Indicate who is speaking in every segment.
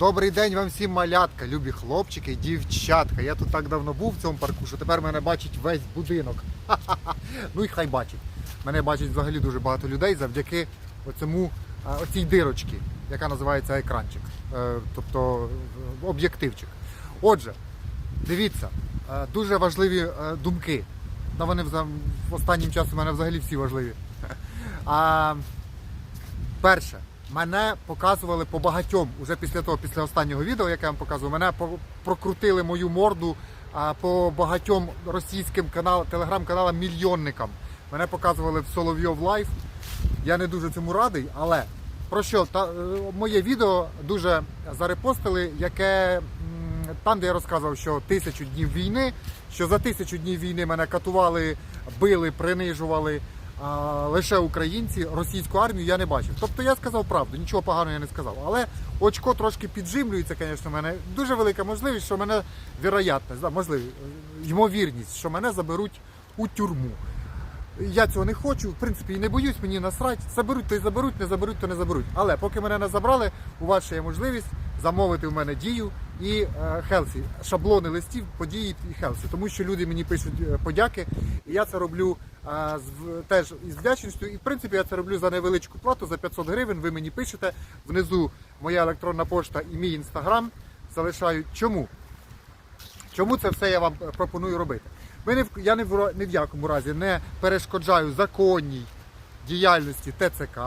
Speaker 1: Добрий день вам всім малятка, любі хлопчики, дівчатка. Я тут так давно був в цьому парку, що тепер мене бачить весь будинок. Ха-ха-ха. Ну і хай бачить. Мене бачить взагалі дуже багато людей завдяки оцьому, оцій дирочці, яка називається екранчик, Е, тобто е, об'єктивчик. Отже, дивіться, е, дуже важливі думки. Та вони в останнім часом мене взагалі всі важливі. А, Перше, мене показували по багатьом, уже після того, після останнього відео, яке я вам показував, мене прокрутили мою морду по багатьом російським каналам, телеграм-каналам мільйонникам. Мене показували в Соловйов Лайф. Я не дуже цьому радий, але про що? Та, е, моє відео дуже зарепостили, яке там, де я розказував, що тисячу днів війни, що за тисячу днів війни мене катували, били, принижували лише українці, російську армію я не бачив. Тобто я сказав правду, нічого поганого я не сказав. Але очко трошки піджимлюється, звісно, в мене дуже велика можливість, що мене віроятність, да, можливість, ймовірність, що мене заберуть у тюрму. Я цього не хочу, в принципі, і не боюсь, мені насрать. Заберуть, то й заберуть, не заберуть, то не заберуть. Але поки мене не забрали, у вас ще є можливість замовити в мене дію і е, Хелсі, шаблони листів, події і Хелсі. Тому що люди мені пишуть е, подяки, і я це роблю теж із вдячністю. І в принципі я це роблю за невеличку плату, за 500 гривень. Ви мені пишете. Внизу моя електронна пошта і мій інстаграм залишаю. Чому? Чому це все я вам пропоную робити? Ми не я не в, ні в якому разі не перешкоджаю законній діяльності ТЦК,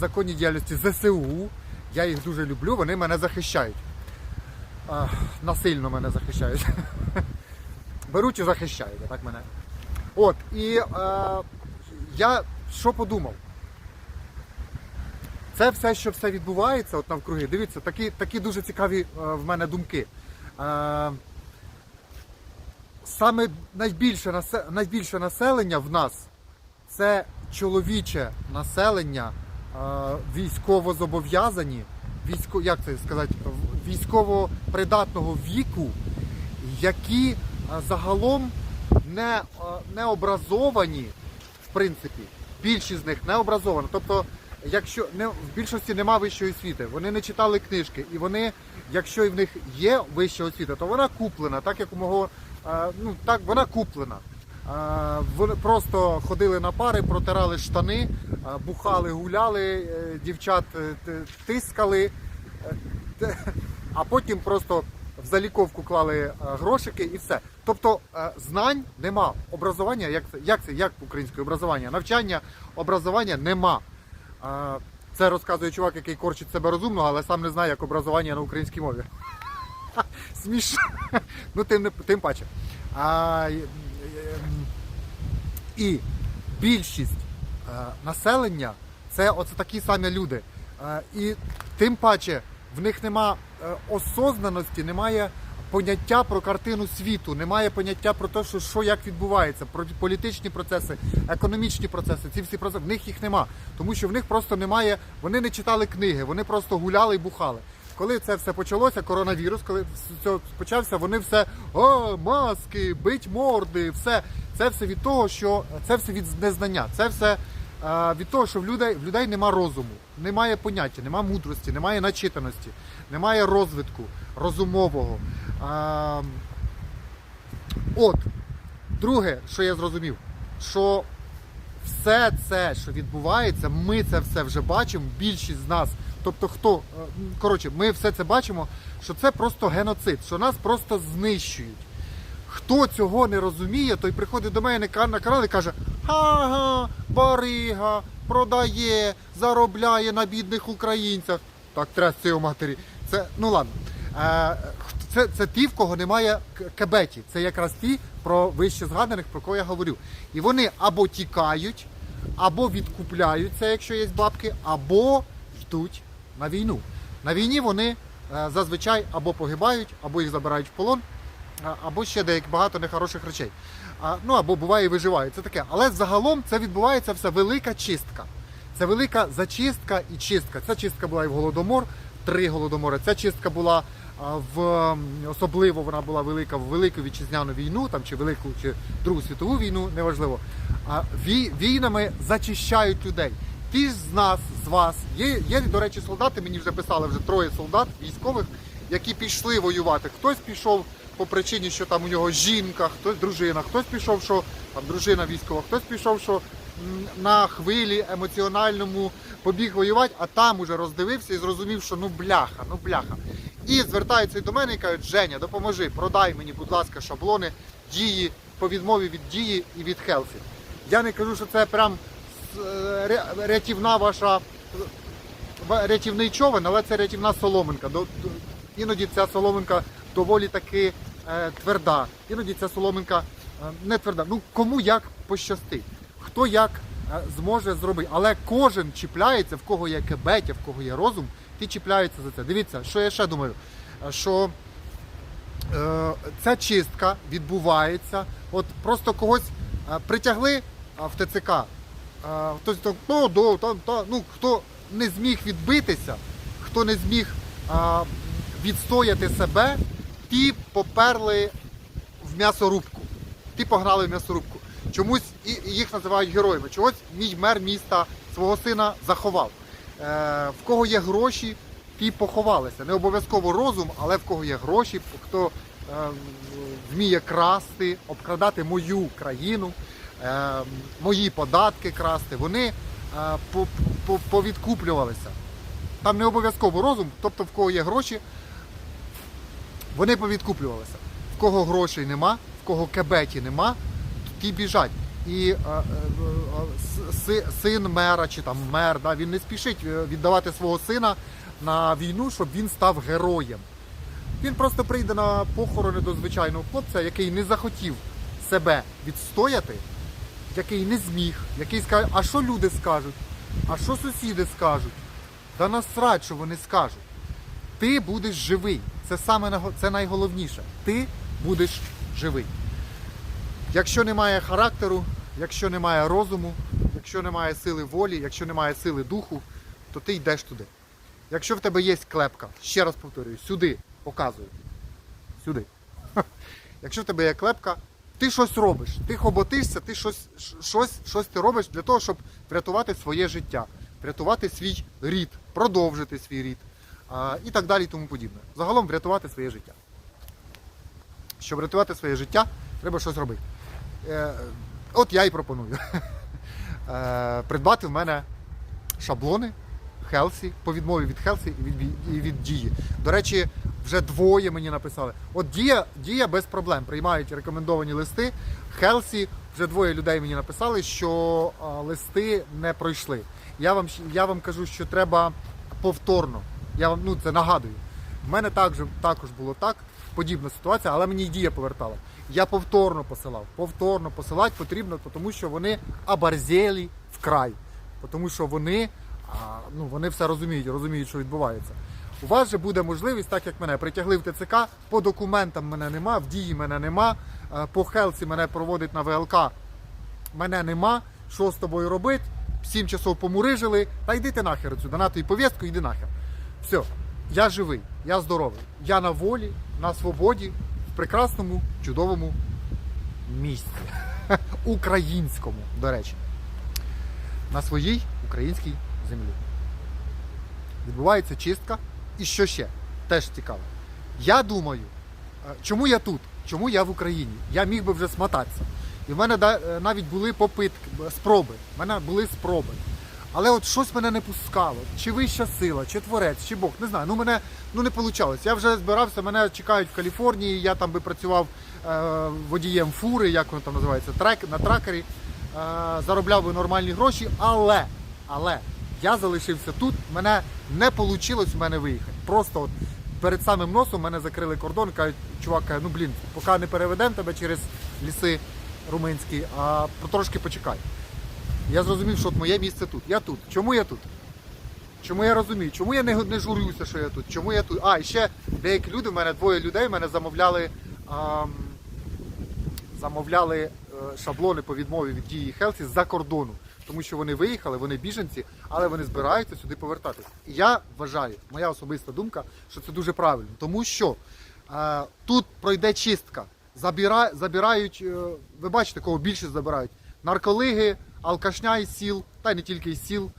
Speaker 1: законній діяльності ЗСУ. Я їх дуже люблю, вони мене захищають. А, насильно мене захищають. Беруть і захищають, так мене. От, і е, я що подумав? Це все, що все відбувається от навкруги. Дивіться, такі, такі дуже цікаві е, в мене думки. Е, саме найбільше, найбільше населення в нас це чоловіче населення, е, військово зобов'язані, військо, як це сказати, військово-придатного віку, які е, загалом не, е, не образовані, в принципі, більшість з них не образована. Тобто, якщо не, в більшості нема вищої освіти, вони не читали книжки, і вони, якщо і в них є вища освіта, то вона куплена, так як у мого, е, ну так вона куплена. Е, Вони просто ходили на пари, протирали штани, бухали, гуляли, дівчат тискали, а потім просто в заліковку клали е, грошики і все. Тобто е, знань нема, образування, як це, як це, як українське образування, навчання, образування нема. Е, Це розказує чувак, який корчить себе розумно, але сам не знає, як образування на українській мові. Смішно. Ну, тим, тим паче. А, ем, і більшість населення це оце такі самі люди. І тим паче в них нема осознаності, немає поняття про картину світу, немає поняття про те, що, що як відбувається, про політичні процеси, економічні процеси. Ці всі процеси в них їх нема, тому що в них просто немає. Вони не читали книги, вони просто гуляли і бухали. Коли це все почалося, коронавірус, коли це почався, вони все о, маски, бить морди, все. Це все від того, що це все від незнання. Це все е, від того, що в людей в людей нема розуму, немає поняття, немає мудрості, немає начитаності, немає розвитку розумового. От, друге, що я зрозумів, що все це, що відбувається, ми це все вже бачимо, більшість з нас. Тобто, хто, е, коротше, ми все це бачимо, що це просто геноцид, що нас просто знищують. Хто цього не розуміє, той приходить до мене на канал і каже: ага, барига, продає, заробляє на бідних українцях. Так, трясці у матері. Це, ну ладно. Е, це, це ті, в кого немає кебеті. Це якраз ті, про вище згаданих, про кого я говорю. І вони або тікають, або відкупляються, якщо є бабки, або йдуть на війну. На війні вони е, зазвичай або погибають, або їх забирають в полон, або ще деякі багато нехороших речей. Ну або буває і виживають. Це таке. Але загалом це відбувається все велика чистка. Це велика зачистка і чистка. Ця чистка була і в Голодомор, три голодомори. Ця чистка була в особливо вона була велика в Велику вітчизняну війну, там чи велику чи Другу світову війну, неважливо. А війнами зачищають людей. ті ж з нас, з вас, є, є, до речі, солдати, мені вже писали вже троє солдат військових, які пішли воювати. Хтось пішов по причині, що там у нього жінка, хтось дружина, хтось пішов, що там дружина військова, хтось пішов, що на хвилі емоціональному побіг воювати, а там уже роздивився і зрозумів, що ну бляха, ну бляха. І звертаються до мене і кажуть, Женя, допоможи, продай мені, будь ласка, шаблони дії по відмові від дії і від Хелсі. Я не кажу, що це прям е, рятівна ваша рятівний човен, але це рятівна соломинка. Іноді ця соломинка доволі таки е, тверда. Іноді ця соломинка е, не тверда. Ну кому як пощастить, хто як е, зможе зробити. Але кожен чіпляється, в кого є кебетя, в кого є розум, ти чіпляється за це. Дивіться, що я ще думаю, що е, ця чистка відбувається. От просто когось притягли в ТЦК. Хтось так, ну, до, там, та, ну, хто не зміг відбитися, хто не зміг а, відстояти себе, ті поперли в м'ясорубку. Ті погнали в м'ясорубку. Чомусь їх називають героями. Чогось мій мер міста свого сина заховав. Е, в кого є гроші, ті поховалися. Не обов'язково розум, але в кого є гроші, хто е, вміє красти, обкрадати мою країну, е, мої податки красти, вони по- по- повідкуплювалися. Там не обов'язково розум, тобто в кого є гроші, вони повідкуплювалися. В кого грошей нема, в кого кебеті нема, ті біжать. І е, е, е, син мера чи там мер, да, він не спішить віддавати свого сина на війну, щоб він став героєм. Він просто прийде на похорони до звичайного хлопця, який не захотів себе відстояти, який не зміг, який скаже, а що люди скажуть, а що сусіди скажуть? Та насрать, що вони скажуть. Ти будеш живий. Це саме це найголовніше. Ти будеш живий. Якщо немає характеру, якщо немає розуму, якщо немає сили волі, якщо немає сили духу, то ти йдеш туди. Якщо в тебе є клепка, ще раз повторюю, сюди показую. Сюди. Якщо в тебе є клепка, ти щось робиш, ти хоботишся, ти щось, щось, щось ти робиш для того, щоб врятувати своє життя, врятувати свій рід, продовжити свій рід і так далі і тому подібне. Загалом врятувати своє життя. Щоб врятувати своє життя, треба щось робити. Е, от я і пропоную. Е, придбати в мене шаблони Хелсі, по відмові від Хелсі і від, дії. До речі, вже двоє мені написали. От дія, дія без проблем. Приймають рекомендовані листи. Хелсі вже двоє людей мені написали, що листи не пройшли. Я вам, я вам кажу, що треба повторно. Я вам ну, це нагадую. В мене також, також було так, подібна ситуація, але мені дія повертала. Я повторно посилав. Повторно посилати потрібно, тому що вони оборзєлі вкрай. Тому що вони, ну, вони все розуміють, розуміють, що відбувається. У вас же буде можливість, так як мене притягли в ТЦК, по документам мене нема, в дії мене нема, е, по Хелсі мене проводить на ВЛК, мене нема. Що з тобою робити? Сім часов помурижили, та йди ти нахер отсюди, на тобі повістку, йди нахер. Все, я живий, я здоровий, я на волі, на свободі, в прекрасному, чудовому місці. Українському, до речі, на своїй українській землі. Відбувається чистка. І що ще? Теж цікаво. Я думаю, е, чому я тут? Чому я в Україні? Я міг би вже смотатися. І в мене е, навіть були попитки, спроби. В мене були спроби. Але от щось мене не пускало. Чи вища сила, чи творець, чи Бог, не знаю. Ну мене ну не вийшло. Я вже збирався, мене чекають в Каліфорнії. Я там би працював е, водієм фури, як воно там називається, трек, на тракері. Е, заробляв би нормальні гроші, але, але я залишився тут. Мене не вийшло в мене виїхати. Просто от перед самим носом мене закрили кордон, кажуть, чувак, ну блін, поки не переведемо тебе через ліси румунські, а трошки почекай. Я зрозумів, що моє місце тут. Я тут. Чому я тут? Чому я розумію? Чому я не, не журюся, що я тут? Чому я тут? А, і ще деякі люди, в мене двоє людей, мене замовляли, ам, замовляли е, шаблони по відмові від дії Хелсі з-за кордону. Тому що вони виїхали, вони біженці, але вони збираються сюди повертатися. І я вважаю, моя особиста думка, що це дуже правильно. Тому що е, тут пройде чистка. Забіра, забирають, е, ви бачите, кого більше забирають. Нарколиги, алкашня із сіл, та й не тільки із сіл.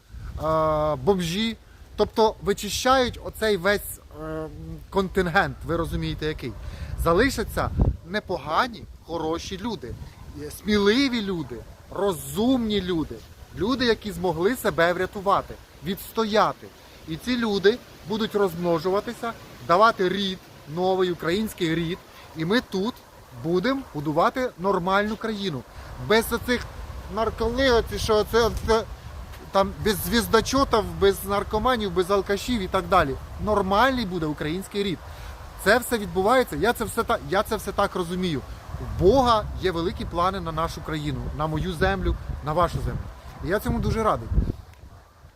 Speaker 1: бомжі. Тобто вичищають оцей весь е, контингент, ви розумієте який. Залишаться непогані, хороші люди, сміливі люди, розумні люди, люди, які змогли себе врятувати, відстояти. І ці люди будуть розмножуватися, давати рід, новий український рід. І ми тут будемо будувати нормальну країну. Без оцих нарколигоці, що це, це там без звіздачотів, без наркоманів, без алкашів і так далі. Нормальний буде український рід. Це все відбувається. Я це все так, я це все так розумію. У Бога є великі плани на нашу країну, на мою землю, на вашу землю. І я цьому дуже радий.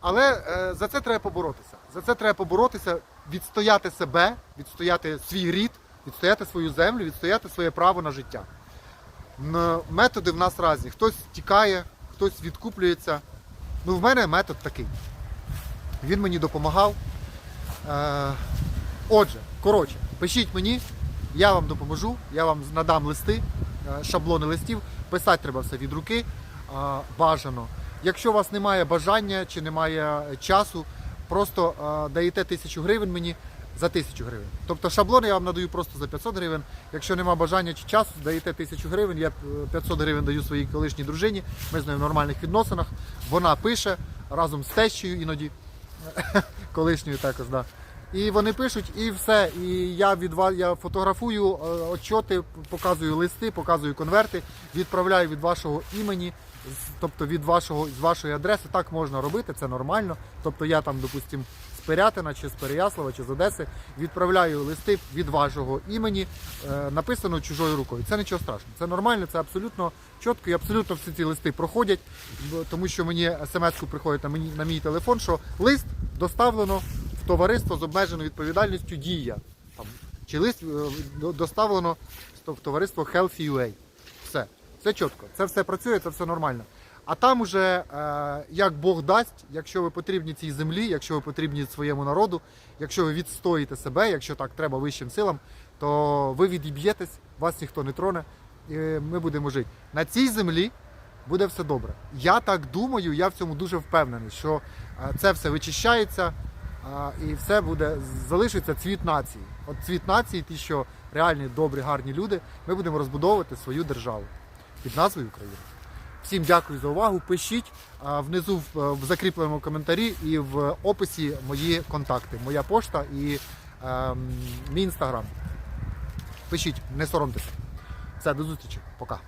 Speaker 1: Але е, за це треба поборотися. За це треба поборотися, відстояти себе, відстояти свій рід, відстояти свою землю, відстояти своє право на життя. Методи в нас різні. Хтось тікає, хтось відкуплюється. Ну, в мене метод такий. Він мені допомагав. Е, отже, коротше, пишіть мені, я вам допоможу, я вам надам листи, е, шаблони листів. Писати треба все від руки, е, бажано. Якщо у вас немає бажання чи немає часу, просто даєте тисячу гривень мені за тисячу гривень. Тобто шаблон я вам надаю просто за 500 гривень. Якщо немає бажання чи часу, даєте тисячу гривень, я е, 500 гривень даю своїй колишній дружині. Ми з нею в нормальних відносинах. Вона пише разом з тещею іноді колишньою також, да. І вони пишуть, і все. І я від я фотографую е, отчоти, показую листи, показую конверти, відправляю від вашого імені, тобто від вашого з вашої адреси. Так можна робити, це нормально. Тобто я там, допустим, з Пирятина чи з Переяслава чи з Одеси відправляю листи від вашого імені, е, написано чужою рукою. Це нічого страшного. Це нормально, це абсолютно чітко і абсолютно всі ці листи проходять, тому що мені смс-ку приходить на, мені, на мій телефон, що лист доставлено в товариство з обмеженою відповідальністю Дія. Там, чи лист е, доставлено в товариство Healthy UA. Все. Це чітко. Це все працює, це все нормально. А там уже е, як Бог дасть, якщо ви потрібні цій землі, якщо ви потрібні своєму народу, якщо ви відстоїте себе, якщо так треба вищим силам, то ви відіб'єтесь, вас ніхто не троне, і ми будемо жити. На цій землі буде все добре. Я так думаю, я в цьому дуже впевнений, що е, це все вичищається і все буде залишиться цвіт нації. От цвіт нації, ті, що реальні, добрі, гарні люди, ми будемо розбудовувати свою державу під назвою Україна. Всім дякую за увагу. Пишіть внизу в, в закріпленому коментарі і в описі мої контакти, моя пошта і ем, мій інстаграм. Пишіть, не соромтеся. Все, до зустрічі. Пока.